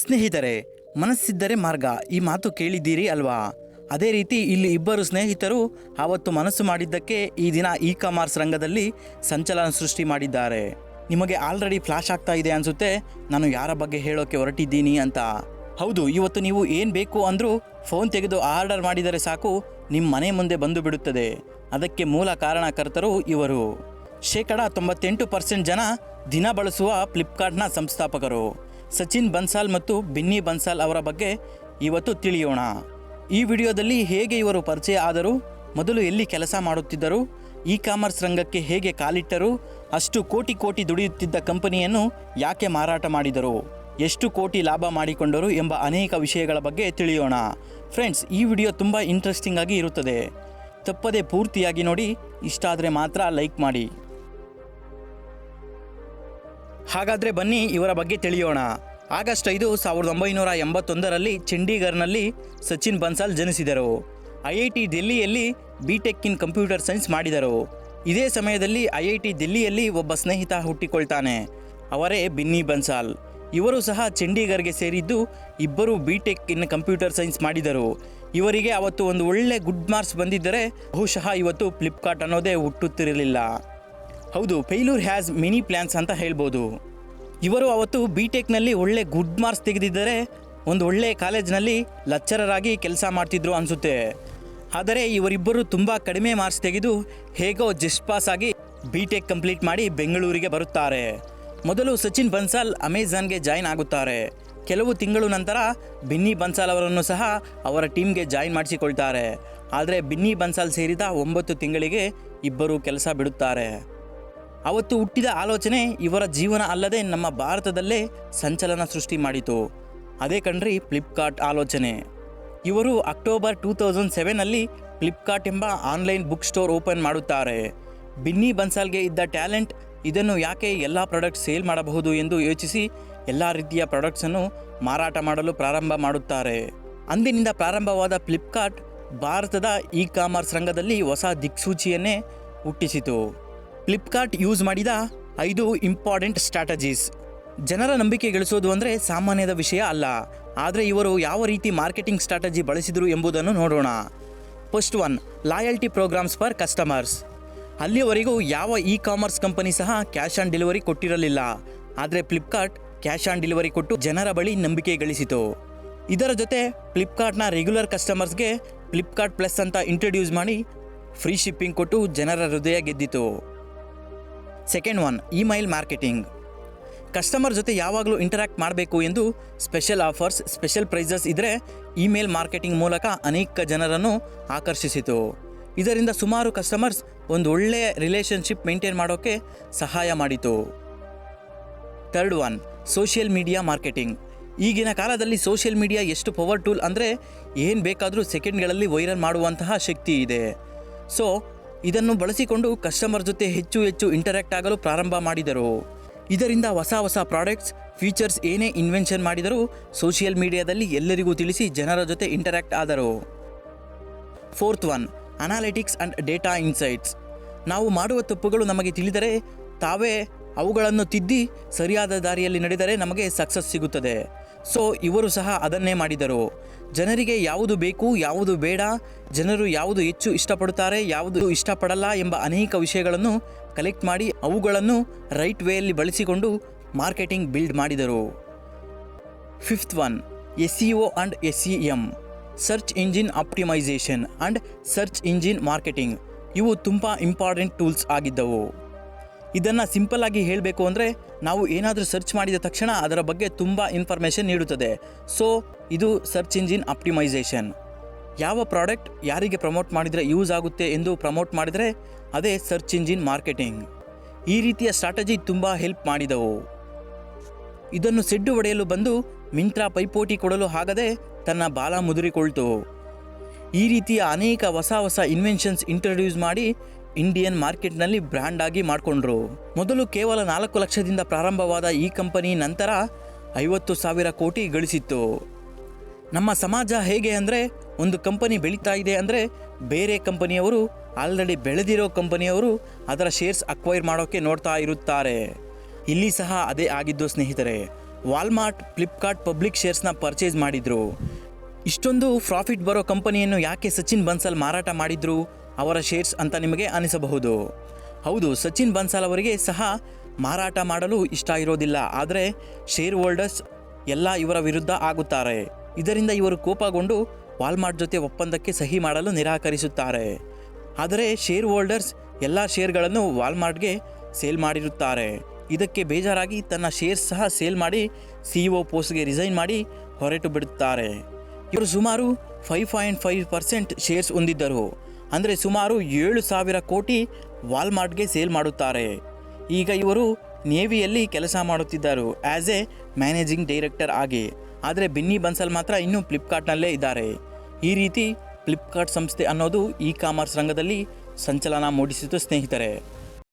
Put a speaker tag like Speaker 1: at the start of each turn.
Speaker 1: ಸ್ನೇಹಿತರೆ, ಮನಸ್ಸಿದ್ದರೆ ಮಾರ್ಗ. ಈ ಮಾತು ಕೇಳಿದ್ದೀರಿ ಅಲ್ವಾ? ಅದೇ ರೀತಿ ಇಲ್ಲಿ ಇಬ್ಬರು ಸ್ನೇಹಿತರು ಆವತ್ತು ಮನಸ್ಸು ಮಾಡಿದ್ದಕ್ಕೆ ಈ ದಿನ ಇ ಕಾಮರ್ಸ್ ರಂಗದಲ್ಲಿ ಸಂಚಲನ ಸೃಷ್ಟಿ ಮಾಡಿದ್ದಾರೆ. ನಿಮಗೆ ಆಲ್ರೆಡಿ ಫ್ಲಾಶ್ ಆಗ್ತಾ ಇದೆ ಅನಿಸುತ್ತೆ, ನಾನು ಯಾರ ಬಗ್ಗೆ ಹೇಳೋಕ್ಕೆ ಹೊರಟಿದ್ದೀನಿ ಅಂತ. ಹೌದು, ಇವತ್ತು ನೀವು ಏನು ಬೇಕು ಅಂದರೂ ಫೋನ್ ತೆಗೆದು ಆರ್ಡರ್ ಮಾಡಿದರೆ ಸಾಕು ನಿಮ್ಮ ಮನೆ ಮುಂದೆ ಬಂದು ಬಿಡುತ್ತದೆ. ಅದಕ್ಕೆ ಮೂಲ ಕಾರಣಕರ್ತರು ಇವರು. ಶೇಕಡ ತೊಂಬತ್ತೆಂಟು ಪರ್ಸೆಂಟ್ ಜನ ದಿನ ಬಳಸುವ ಫ್ಲಿಪ್ಕಾರ್ಟ್ನ ಸಂಸ್ಥಾಪಕರು. ಸಚಿನ್ ಬನ್ಸಾಲ್ ಮತ್ತು ಬಿನ್ನಿ ಬನ್ಸಾಲ್ ಅವರ ಬಗ್ಗೆ ಇವತ್ತು ತಿಳಿಯೋಣ. ಈ ವಿಡಿಯೋದಲ್ಲಿ ಹೇಗೆ ಇವರು ಪರಿಚಯ ಆದರು, ಮೊದಲು ಎಲ್ಲಿ ಕೆಲಸ ಮಾಡುತ್ತಿದ್ದರು ಇ ಕಾಮರ್ಸ್ ರಂಗಕ್ಕೆ ಹೇಗೆ ಕಾಲಿಟ್ಟರು, ಅಷ್ಟು ಕೋಟಿ ಕೋಟಿ ದುಡಿಯುತ್ತಿದ್ದ ಕಂಪನಿಯನ್ನು ಯಾಕೆ ಮಾರಾಟ ಮಾಡಿದರು, ಎಷ್ಟು ಕೋಟಿ ಲಾಭ ಮಾಡಿಕೊಂಡರು ಎಂಬ ಅನೇಕ ವಿಷಯಗಳ ಬಗ್ಗೆ ತಿಳಿಯೋಣ. ಫ್ರೆಂಡ್ಸ್, ಈ ವಿಡಿಯೋ ತುಂಬ ಇಂಟ್ರೆಸ್ಟಿಂಗ್ ಆಗಿ ಇರುತ್ತದೆ. ತಪ್ಪದೆ ಪೂರ್ತಿಯಾಗಿ ನೋಡಿ ಇಷ್ಟ ಆದರೆ ಮಾತ್ರ ಲೈಕ್ ಮಾಡಿ. ಹಾಗಾದರೆ ಬನ್ನಿ ಇವರ ಬಗ್ಗೆ ತಿಳಿಯೋಣ. ಆಗಸ್ಟ್ ಐದು, ಸಾವಿರದ ಒಂಬೈನೂರ ಎಂಬತ್ತೊಂದರಲ್ಲಿ ಚಂಡೀಗರ್ನಲ್ಲಿ ಸಚಿನ್ ಬನ್ಸಾಲ್ ಜನಿಸಿದರು. ಐ ಐ ಟಿ ದಿಲ್ಲಿಯಲ್ಲಿ B tech in computer science ಮಾಡಿದರು. ಇದೇ ಸಮಯದಲ್ಲಿ ಐ ಐ ಟಿ ದಿಲ್ಲಿಯಲ್ಲಿ ಒಬ್ಬ ಸ್ನೇಹಿತ ಹುಟ್ಟಿಕೊಳ್ತಾನೆ. ಅವರೇ ಬಿನ್ನಿ ಬನ್ಸಾಲ್. ಇವರು ಸಹ ಚಂಡೀಗರ್ಗೆ ಸೇರಿದ್ದು ಇಬ್ಬರು B tech in computer science ಮಾಡಿದರು. ಇವರಿಗೆ ಅವತ್ತು ಒಂದು ಒಳ್ಳೆ ಗುಡ್ ಮಾರ್ಕ್ಸ್ ಬಂದಿದ್ದರೆ ಬಹುಶಃ ಇವತ್ತು ಫ್ಲಿಪ್ಕಾರ್ಟ್ ಅನ್ನೋದೇ ಹುಟ್ಟುತ್ತಿರಲಿಲ್ಲ. ಹೌದು ಫೈಲೂರ್ ಹ್ಯಾಸ್ ಮಿನಿ ಪ್ಲ್ಯಾನ್ಸ್ ಅಂತ ಹೇಳ್ಬೋದು. ಇವರು ಅವತ್ತು ಬಿ ಟೆಕ್ನಲ್ಲಿ ಒಳ್ಳೆ ಗುಡ್ ಮಾರ್ಕ್ಸ್ ತೆಗೆದಿದ್ದರೆ ಒಂದು ಒಳ್ಳೆ ಕಾಲೇಜ್ನಲ್ಲಿ ಲಚ್ಚರರಾಗಿ ಕೆಲಸ ಮಾಡ್ತಿದ್ರು ಅನಿಸುತ್ತೆ. ಆದರೆ ಇವರಿಬ್ಬರು ತುಂಬ ಕಡಿಮೆ ಮಾರ್ಕ್ಸ್ ತೆಗೆದು ಹೇಗೋ ಜಸ್ಟ್ ಪಾಸ್ ಆಗಿ ಬಿ ಟೆಕ್ ಕಂಪ್ಲೀಟ್ ಮಾಡಿ ಬೆಂಗಳೂರಿಗೆ ಬರುತ್ತಾರೆ. ಮೊದಲು ಸಚಿನ್ ಬನ್ಸಾಲ್ ಅಮೆಜಾನ್ಗೆ ಜಾಯ್ನ್ ಆಗುತ್ತಾರೆ. ಕೆಲವು ತಿಂಗಳು ನಂತರ ಬಿನ್ನಿ ಬನ್ಸಾಲ್ ಅವರನ್ನು ಸಹ ಅವರ ಟೀಮ್ಗೆ ಜಾಯ್ನ್ ಮಾಡಿಸಿಕೊಳ್ತಾರೆ. ಆದರೆ ಬಿನ್ನಿ ಬನ್ಸಾಲ್ ಸೇರಿದ ಒಂಬತ್ತು ತಿಂಗಳಿಗೆ ಇಬ್ಬರು ಕೆಲಸ ಬಿಡುತ್ತಾರೆ. ಅವತ್ತು ಹುಟ್ಟಿದ ಆಲೋಚನೆ ಇವರ ಜೀವನ ಅಲ್ಲದೆ ನಮ್ಮ ಭಾರತದಲ್ಲೇ ಸಂಚಲನ ಸೃಷ್ಟಿ ಮಾಡಿತು. ಅದೇ ಕಣ್ರಿ ಫ್ಲಿಪ್ಕಾರ್ಟ್ ಆಲೋಚನೆ. ಇವರು ಅಕ್ಟೋಬರ್ ಟೂ ತೌಸಂಡ್ ಸೆವೆನಲ್ಲಿ ಫ್ಲಿಪ್ಕಾರ್ಟ್ ಎಂಬ ಆನ್ಲೈನ್ ಬುಕ್ ಸ್ಟೋರ್ ಓಪನ್ ಮಾಡುತ್ತಾರೆ. ಬಿನ್ನಿ ಬನ್ಸಾಲ್ಗೆ ಇದ್ದ ಟ್ಯಾಲೆಂಟ್ ಇದನ್ನು ಯಾಕೆ ಎಲ್ಲ ಪ್ರಾಡಕ್ಟ್ ಸೇಲ್ ಮಾಡಬಹುದು ಎಂದು ಯೋಚಿಸಿ ಎಲ್ಲ ರೀತಿಯ ಪ್ರಾಡಕ್ಟ್ಸನ್ನು ಮಾರಾಟ ಮಾಡಲು ಪ್ರಾರಂಭ ಮಾಡುತ್ತಾರೆ. ಅಂದಿನಿಂದ ಪ್ರಾರಂಭವಾದ ಫ್ಲಿಪ್ಕಾರ್ಟ್ ಭಾರತದ ಇ ಕಾಮರ್ಸ್ ರಂಗದಲ್ಲಿ ಹೊಸ ದಿಕ್ಸೂಚಿಯನ್ನೇ ಹುಟ್ಟಿಸಿತು. ಫ್ಲಿಪ್ಕಾರ್ಟ್ ಯೂಸ್ ಮಾಡಿದ ಐದು ಇಂಪಾರ್ಟೆಂಟ್ ಸ್ಟ್ರಾಟಜೀಸ್ ಜನರ ನಂಬಿಕೆ ಗಳಿಸೋದು ಅಂದರೆ ಸಾಮಾನ್ಯದ ವಿಷಯ ಅಲ್ಲ. ಆದರೆ ಇವರು ಯಾವ ರೀತಿ ಮಾರ್ಕೆಟಿಂಗ್ ಸ್ಟ್ರಾಟಜಿ ಬಳಸಿದರು ಎಂಬುದನ್ನು ನೋಡೋಣ. First one loyalty programmes for customers ಅಲ್ಲಿಯವರೆಗೂ ಯಾವ ಇ ಕಾಮರ್ಸ್ ಕಂಪನಿ ಸಹ ಕ್ಯಾಶ್ ಆನ್ ಡೆಲಿವರಿ ಕೊಟ್ಟಿರಲಿಲ್ಲ. ಆದರೆ ಫ್ಲಿಪ್ಕಾರ್ಟ್ ಕ್ಯಾಶ್ ಆನ್ ಡೆಲಿವರಿ ಕೊಟ್ಟು ಜನರ ಬಳಿ ನಂಬಿಕೆ ಗಳಿಸಿತು. ಇದರ ಜೊತೆ ಫ್ಲಿಪ್ಕಾರ್ಟ್ನ ರೆಗ್ಯುಲರ್ ಕಸ್ಟಮರ್ಸ್ಗೆ ಫ್ಲಿಪ್ಕಾರ್ಟ್ ಪ್ಲಸ್ ಅಂತ ಇಂಟ್ರೊಡ್ಯೂಸ್ ಮಾಡಿ ಫ್ರೀ ಶಿಪ್ಪಿಂಗ್ ಕೊಟ್ಟು ಜನರ ಹೃದಯ ಗೆದ್ದಿತು. Second one email marketing customer ಜೊತೆ ಯಾವಾಗಲೂ ಇಂಟರಾಕ್ಟ್ ಮಾಡಬೇಕು ಎಂದು ಸ್ಪೆಷಲ್ ಆಫರ್ಸ್ ಸ್ಪೆಷಲ್ ಪ್ರೈಸಸ್ ಇದ್ದರೆ ಇಮೇಲ್ ಮಾರ್ಕೆಟಿಂಗ್ ಮೂಲಕ ಅನೇಕ ಜನರನ್ನು ಆಕರ್ಷಿಸಿತು. ಇದರಿಂದ ಸುಮಾರು ಕಸ್ಟಮರ್ಸ್ ಒಂದು ಒಳ್ಳೆಯ ರಿಲೇಷನ್ಶಿಪ್ ಮೇಂಟೈನ್ ಮಾಡೋಕ್ಕೆ ಸಹಾಯ ಮಾಡಿತು. Third one social media marketing ಈಗಿನ ಕಾಲದಲ್ಲಿ ಸೋಷಿಯಲ್ ಮೀಡಿಯಾ ಎಷ್ಟು ಪವರ್ ಟೂಲ್ ಅಂದರೆ ಏನು ಬೇಕಾದರೂ ಸೆಕೆಂಡ್ಗಳಲ್ಲಿ ವೈರಲ್ ಮಾಡುವಂತಹ ಶಕ್ತಿ ಇದೆ. ಸೊ ಇದನ್ನು ಬಳಸಿಕೊಂಡು ಕಸ್ಟಮರ್ ಜೊತೆ ಹೆಚ್ಚು ಹೆಚ್ಚು ಇಂಟರಾಕ್ಟ್ ಆಗಲು ಪ್ರಾರಂಭ ಮಾಡಿದರು. ಇದರಿಂದ ಹೊಸ ಹೊಸ ಪ್ರಾಡಕ್ಟ್ಸ್ ಫೀಚರ್ಸ್ ಏನೇ ಇನ್ವೆನ್ಷನ್ ಮಾಡಿದರೂ ಸೋಷಿಯಲ್ ಮೀಡಿಯಾದಲ್ಲಿ ಎಲ್ಲರಿಗೂ ತಿಳಿಸಿ ಜನರ ಜೊತೆ ಇಂಟರಾಕ್ಟ್ ಆದರು. Fourth one analytics and data insights ನಾವು ಮಾಡುವ ತಪ್ಪುಗಳು ನಮಗೆ ತಿಳಿದರೆ ತಾವೇ ಅವುಗಳನ್ನು ತಿದ್ದಿ ಸರಿಯಾದ ದಾರಿಯಲ್ಲಿ ನಡೆದರೆ ನಮಗೆ ಸಕ್ಸಸ್ ಸಿಗುತ್ತದೆ. ಸೊ ಇವರು ಸಹ ಅದನ್ನೇ ಮಾಡಿದರು. ಜನರಿಗೆ ಯಾವುದು ಬೇಕು, ಯಾವುದು ಬೇಡ, ಜನರು ಯಾವುದು ಹೆಚ್ಚು ಇಷ್ಟಪಡುತ್ತಾರೆ, ಯಾವುದು ಇಷ್ಟಪಡಲ್ಲ ಎಂಬ ಅನೇಕ ವಿಷಯಗಳನ್ನು ಕಲೆಕ್ಟ್ ಮಾಡಿ ಅವುಗಳನ್ನು ರೈಟ್ ವೇಯಲ್ಲಿ ಬಳಸಿಕೊಂಡು ಮಾರ್ಕೆಟಿಂಗ್ ಬಿಲ್ಡ್ ಮಾಡಿದರು. Fifth one S C O and S C M search engine optimisation and search engine marketing ಇವು ತುಂಬ ಇಂಪಾರ್ಟೆಂಟ್ ಟೂಲ್ಸ್ ಆಗಿದ್ದವು. ಇದನ್ನು ಸಿಂಪಲ್ ಆಗಿ ಹೇಳಬೇಕು ಅಂದರೆ ನಾವು ಏನಾದರೂ ಸರ್ಚ್ ಮಾಡಿದ ತಕ್ಷಣ ಅದರ ಬಗ್ಗೆ ತುಂಬ ಇನ್ಫಾರ್ಮೇಷನ್ ನೀಡುತ್ತದೆ. ಸೊ ಇದು ಸರ್ಚ್ ಇಂಜಿನ್ ಆಪ್ಟಿಮೈಸೇಷನ್ ಯಾವ ಪ್ರಾಡಕ್ಟ್ ಯಾರಿಗೆ ಪ್ರಮೋಟ್ ಮಾಡಿದರೆ ಯೂಸ್ ಆಗುತ್ತೆ ಎಂದು ಪ್ರಮೋಟ್ ಮಾಡಿದರೆ ಅದೇ ಸರ್ಚ್ ಇಂಜಿನ್ ಮಾರ್ಕೆಟಿಂಗ್ ಈ ರೀತಿಯ ಸ್ಟ್ರಾಟಜಿ ತುಂಬ ಹೆಲ್ಪ್ ಮಾಡಿದವು. ಇದನ್ನು ಸೆಡ್ಡು ಹೊಡೆಯಲು ಬಂದು ಮಿಂತ್ರಾ ಪೈಪೋಟಿ ಕೊಡಲು ಆಗದೆ ತನ್ನ ಬಾಲ ಮುದುರಿಕೊಳ್ತು. ಈ ರೀತಿಯ ಅನೇಕ ಹೊಸ ಹೊಸ ಇನ್ವೆನ್ಷನ್ಸ್ ಇಂಟ್ರಡ್ಯೂಸ್ ಮಾಡಿ ಇಂಡಿಯನ್ ಮಾರ್ಕೆಟ್ನಲ್ಲಿ ಬ್ರ್ಯಾಂಡ್ ಆಗಿ ಮಾಡಿಕೊಂಡ್ರು. ಮೊದಲು ಕೇವಲ ನಾಲ್ಕು ಲಕ್ಷದಿಂದ ಪ್ರಾರಂಭವಾದ ಈ ಕಂಪನಿ ನಂತರ ಐವತ್ತು ಸಾವಿರ ಕೋಟಿ ಗಳಿಸಿತ್ತು. ನಮ್ಮ ಸಮಾಜ ಹೇಗೆ ಅಂದರೆ, ಒಂದು ಕಂಪನಿ ಬೆಳೀತಾ ಇದೆ ಅಂದರೆ, ಬೇರೆ ಕಂಪನಿಯವರು ಆಲ್ರೆಡಿ ಬೆಳೆದಿರೋ ಕಂಪನಿಯವರು ಅದರ ಶೇರ್ಸ್ ಅಕ್ವೈರ್ ಮಾಡೋಕ್ಕೆ ನೋಡ್ತಾ ಇರುತ್ತಾರೆ. ಇಲ್ಲಿ ಸಹ ಅದೇ ಆಗಿದ್ದು ಸ್ನೇಹಿತರೆ. ವಾಲ್ಮಾರ್ಟ್ ಫ್ಲಿಪ್ಕಾರ್ಟ್ ಪಬ್ಲಿಕ್ ಶೇರ್ಸ್ನ ಪರ್ಚೇಸ್ ಮಾಡಿದರು. ಇಷ್ಟೊಂದು ಪ್ರಾಫಿಟ್ ಬರೋ ಕಂಪನಿಯನ್ನು ಯಾಕೆ ಸಚಿನ್ ಬನ್ಸಲ್ ಮಾರಾಟ ಮಾಡಿದ್ರು? ಅವರ ಶೇರ್ಸ್ ಅಂತ ನಿಮಗೆ ಅನಿಸಬಹುದು. ಹೌದು, ಸಚಿನ್ ಬನ್ಸಾಲ್ ಅವರಿಗೆ ಸಹ ಮಾರಾಟ ಮಾಡಲು ಇಷ್ಟ ಇರೋದಿಲ್ಲ. ಆದರೆ ಶೇರ್ ಹೋಲ್ಡರ್ಸ್ ಎಲ್ಲ ಇವರ ವಿರುದ್ಧ ಆಗುತ್ತಾರೆ. ಇದರಿಂದ ಇವರು ಕೋಪಗೊಂಡು ವಾಲ್ಮಾರ್ಟ್ ಜೊತೆ ಒಪ್ಪಂದಕ್ಕೆ ಸಹಿ ಮಾಡಲು ನಿರಾಕರಿಸುತ್ತಾರೆ. ಆದರೆ ಶೇರ್ ಹೋಲ್ಡರ್ಸ್ ಎಲ್ಲ ಶೇರ್ಗಳನ್ನು ವಾಲ್ಮಾರ್ಟ್ಗೆ ಸೇಲ್ ಮಾಡಿರುತ್ತಾರೆ. ಇದಕ್ಕೆ ಬೇಜಾರಾಗಿ ತನ್ನ ಶೇರ್ಸ್ ಸಹ ಸೇಲ್ ಮಾಡಿ ಸಿ ಒ ಪೋಸ್ಟ್ಗೆ ರಿಸೈನ್ ಮಾಡಿ ಹೊರಟು ಬಿಡುತ್ತಾರೆ. ಇವರು ಸುಮಾರು five point five percent shares ಹೊಂದಿದ್ದರು. ಅಂದರೆ ಸುಮಾರು ಏಳು ಸಾವಿರ ಕೋಟಿ ವಾಲ್ಮಾರ್ಟ್ಗೆ ಸೇಲ್ ಮಾಡುತ್ತಾರೆ. ಈಗ ಇವರು ನೇವಿಯಲ್ಲಿ ಕೆಲಸ ಮಾಡುತ್ತಿದ್ದರು ಆ್ಯಸ್ ಎ ಮ್ಯಾನೇಜಿಂಗ್ ಡೈರೆಕ್ಟರ್ ಆಗಿ. ಆದರೆ ಬಿನ್ನಿ ಬನ್ಸಲ್ ಮಾತ್ರ ಇನ್ನೂ ಫ್ಲಿಪ್ಕಾರ್ಟ್ನಲ್ಲೇ ಇದ್ದಾರೆ. ಈ ರೀತಿ ಫ್ಲಿಪ್ಕಾರ್ಟ್ ಸಂಸ್ಥೆ ಅನ್ನೋದು ಇ ಕಾಮರ್ಸ್ ರಂಗದಲ್ಲಿ ಸಂಚಲನ ಮೂಡಿಸಿತು ಸ್ನೇಹಿತರೆ.